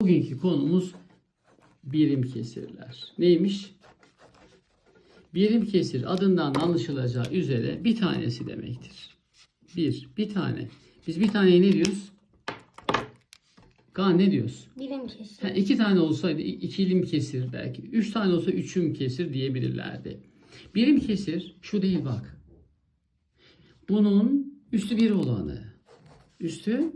Bugünkü konumuz birim kesirler. Neymiş? Birim kesir adından anlaşılacağı üzere bir tanesi demektir. Bir, bir tane. Biz bir taneye ne diyoruz? Kaan ne diyoruz? Birim kesir. Ha, iki tane olsaydı ikilim kesir belki. Üç tane olsa üçüm kesir diyebilirlerdi. Birim kesir şu değil bak. Bunun üstü bir olanı. Üstü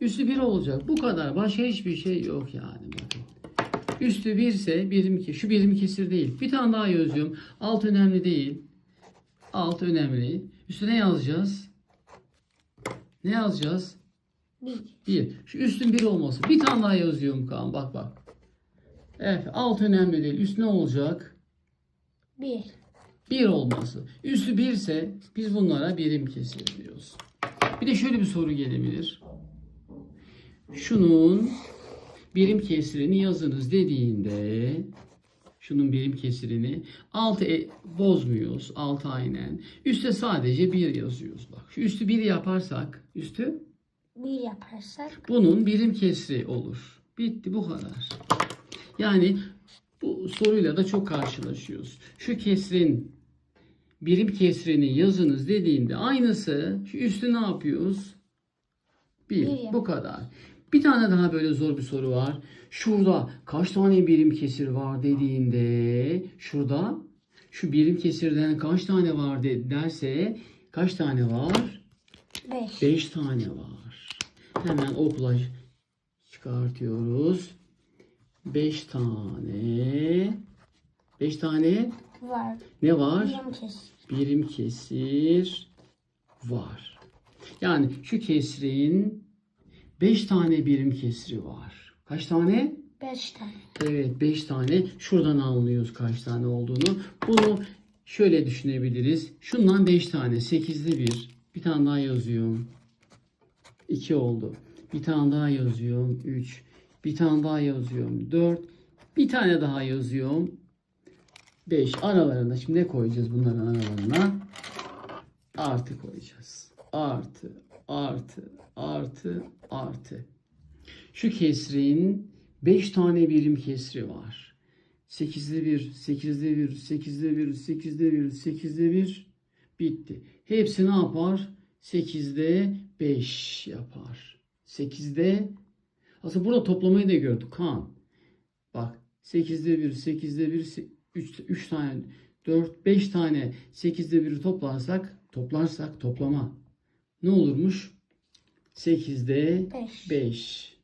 üstü bir olacak. Bu kadar. Başka hiçbir şey yok yani bakın. Üstü birse birim ki şu birim kesir değil. Bir tane daha yazıyorum. Alt önemli değil. Alt önemli. Üstüne yazacağız. Ne yazacağız? Bir. Bir. Şu üstün bir olması. Bir tane daha yazıyorum Kaan. Bak bak. Evet. Alt önemli değil. Üst ne olacak? Bir. Bir olması. Üstü birse biz bunlara birim kesir diyoruz. Bir de şöyle bir soru gelebilir. Şunun birim kesirini yazınız dediğinde şunun birim kesirini altı e, bozmuyoruz. Altı aynen. Üste sadece bir yazıyoruz. Bak şu üstü bir yaparsak üstü Bir yaparsak bunun birim kesri olur. Bitti bu kadar. Yani bu soruyla da çok karşılaşıyoruz. Şu kesrin birim kesrini yazınız dediğinde aynısı şu üstü ne yapıyoruz? Bir. Bir yap- Bu kadar. Bir tane daha böyle zor bir soru var. Şurada kaç tane birim kesir var dediğinde şurada şu birim kesirden kaç tane var de- derse kaç tane var? beş. 5 tane var. Hemen okla çıkartıyoruz. 5 tane. 5 tane Var. ne var? Birim kesir. Birim kesir var. Yani şu kesrin 5 tane birim kesri var. Kaç tane? Beş tane. Evet 5 tane. Şuradan anlıyoruz kaç tane olduğunu. Bunu şöyle düşünebiliriz. Şundan 5 tane. 8'de 1. Bir tane daha yazıyorum. 2 oldu. Bir tane daha yazıyorum. 3. Bir tane daha yazıyorum. 4. Bir tane daha yazıyorum. 5. Aralarına şimdi ne koyacağız bunların aralarına? Artı koyacağız. Artı, artı, artı, artı. Şu kesrin 5 tane birim kesri var. 8'de 1, 8'de 1, 8'de 1, 8'de 1, 8'de 1 bitti. Hepsi ne yapar? 8'de 5 yapar. 8'de aslında burada toplamayı da gördük Kaan. Bak 8'de 1, 8'de 1, 3, 3 tane, 4, 5 tane 8'de 1'i toplarsak, toplarsak toplama ne olurmuş? 8'de Beş. 5.